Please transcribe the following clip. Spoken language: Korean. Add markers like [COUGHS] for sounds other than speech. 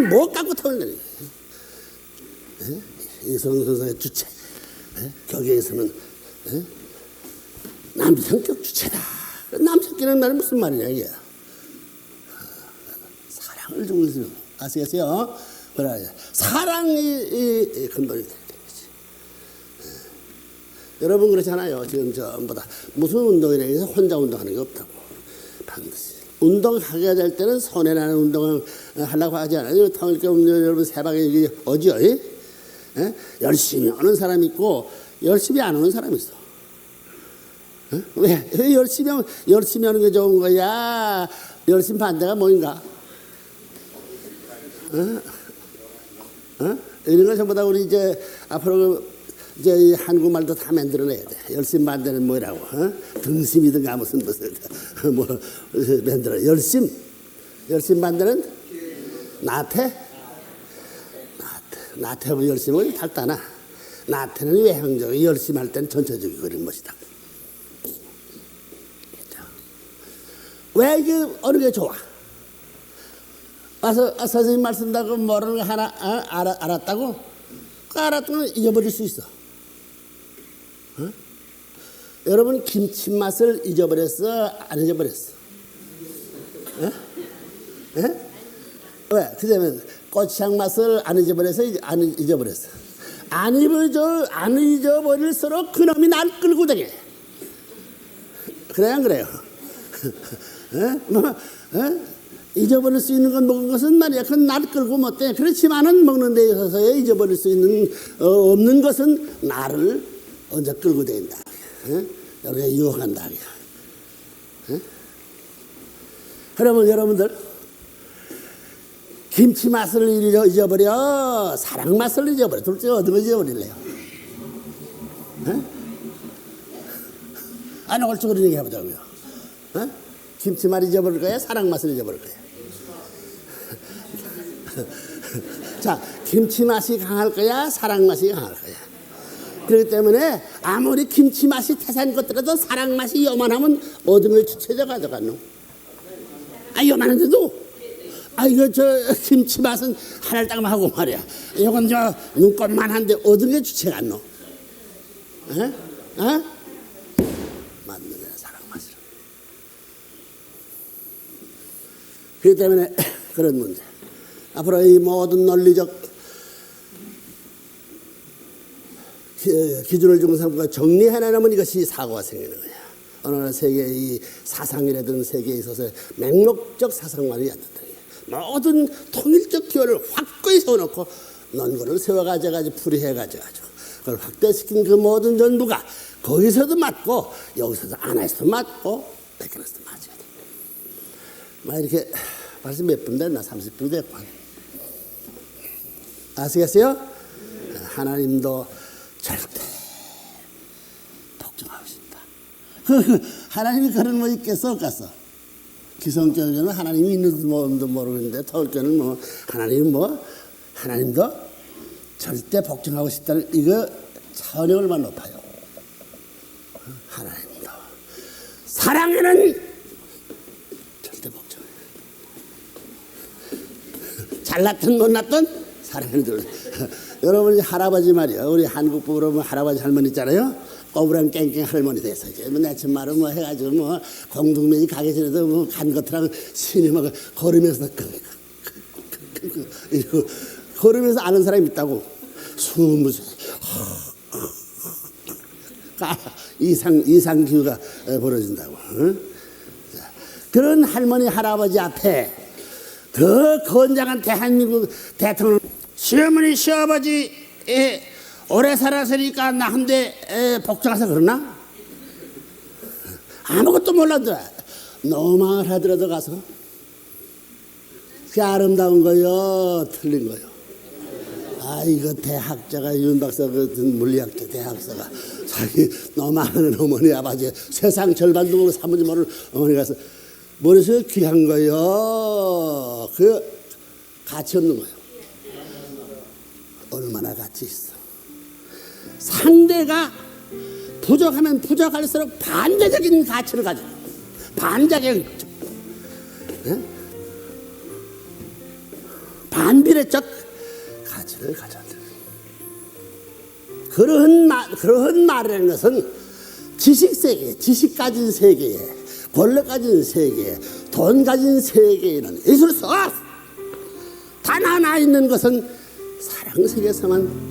나는 못 갖고 터는 이성 선생의 주체 에? 격에서는 에? 남성격 주체다. 남성격이라는 말은 무슨 말이냐 이게 사랑을 있어요. 아시겠어요? 그래 사랑이 근본이 되는 거지. 에. 여러분 그렇잖아요. 지금 전부 다 무슨 운동이라 해서 혼자 운동하는 게 없다고 반드시. 운동하게 될 때는 손해나는 운동을 하려고 하지 않아요. 통일교 여러분 이게 어디요? 예? 예? 열심히 하는 사람이 있고 열심히 안 하는 사람이 있어. 예? 왜? 왜 열심히 하면 열심히 하는 게 좋은 거야? 열심 반대가 뭐인가? 어? 어? 이런 걸 전부 다 우리 이제 앞으로 이제 이 한국말도 다 만들어내야 돼. 열심 반대는 뭐라고? 어? 등심이든가 무슨 무슨 뭐 만들어. 열심 열심 반대는 나태 나태 나태하고 열심은 달다나 나태는 외향적이고 열심 할 때는 전체적이고 그런 것이다. 자, 왜 이게 어느 게 좋아? 와서 아, 선생님 말씀다고 모르는 거 하나 아, 알았다고? 그 알았던 잊어버릴 수 있어. 어? 여러분 김치 맛을 잊어버렸어? 안 잊어버렸어? 어? 예? 왜? 그러면 고추장 맛을 안 잊어버려서 안 잊어버렸어. 안 잊어버려, 안 잊어버릴수록 그놈이 날 끌고 다녀. 그래야 안 그래요? [LAUGHS] 에? 뭐, 에? 잊어버릴 수 있는 건 먹은 것은 말이야. 그건 날 끌고 못돼. 그렇지만은 먹는 데 있어서 잊어버릴 수 있는, 어, 없는 것은 나를 언제 끌고 다닌다. 에? 여기가 유혹한다. 에? 그러면 여러분들, 김치 맛을 잊어- 잊어버려, 사랑 맛을 잊어버려. 둘째 걸 잊어버릴래요? 에? 아니, 얼추 얘기 해보자고요. 어? 김치 맛 잊어버릴 거야? 사랑 맛을 잊어버릴 거야? [LAUGHS] 자, 김치 맛이 강할 거야? 사랑 맛이 강할 거야? 그렇기 때문에 아무리 김치 맛이 태산 것들라도 사랑 맛이 요만하면 어둠을 주체져 가져가노. 아, 요만한데도 아, 이거 저 김치 맛은 하나를 딱 하고 말이야. 이건 저 눈꽃만 한데 어둠 게 주체가 안 노. 에? 에? 맞는 애 사랑 맛이라. 그렇기 때문에 [COUGHS] 그런 문제. 앞으로 이 모든 논리적 기- 기준을 중상부가 정리해내면 이것이 사고가 생기는 거야. 어느 날 세계의 이 사상이라든 세계에 있어서 맹목적 사상만이 안 된다. 모든 통일적 기원을 확고히 세워놓고 논거를 세워가져가지고 풀이해가지고 그걸 확대시킨 그 모든 전부가 거기서도 맞고 여기서도 안에서도 맞고 백현에서도 맞아야 돼. 막 이렇게 벌써 몇 분 됐나? 30분 됐고. 아시겠어요? 하나님도 절대 복종하고 싶다. 그, 하나님이 그런 뭐 있겠어, 없겠어? 기성교회는 하나님이 있는지도 모르는데, 터울교는 뭐, 하나님 뭐, 하나님도 절대 복종하고 싶다는 이거 차원이 얼마나 높아요. 하나님도. 사랑에는 절대 복종해. [LAUGHS] 잘났든 못났든 사랑을 들. 여러분 할아버지 말이야. 우리 한국 부부로 면 할아버지 할머니 있잖아요. 꼬부랑 깽깽 할머니 돼서 이제 뭐 내친 말은 뭐 해가지고 뭐 공동면이 가기 전에도 뭐간 것처럼 신이 막 걸으면서 이러고 걸으면서 아는 사람이 있다고 숨을 쉬- 까- 이상 이상 기후가 벌어진다고. 그런 할머니 할아버지 앞에 더 건장한 대한민국 대통령 시어머니 시아버지 에, 오래 살았으니까 나한대 복종해서 그러나? 아무것도 몰라도 너만 하더라도 가서 그 아름다운 거요 틀린 거요. 아 이거 대학자가 윤 박사 같은 물리학자 대학자가 자기 너무 많은 어머니 아버지 세상 절반도 모르고 사무지 모르는 어머니 가서 머릿속에 귀한 거요 그 가치 없는 거요 얼마나 가치 있어 상대가 부족하면 부족할수록 반대적인 가치를 가지고 반작용 예? 반비례적 가치를 가졌다. 그러한 말, 그러한 말이라는 것은 지식 세계, 지식 가진 세계에, 권력 가진 세계에, 돈 가진 세계에는 있을 수 없어. 단 하나 있는 것은 사랑 세계에서만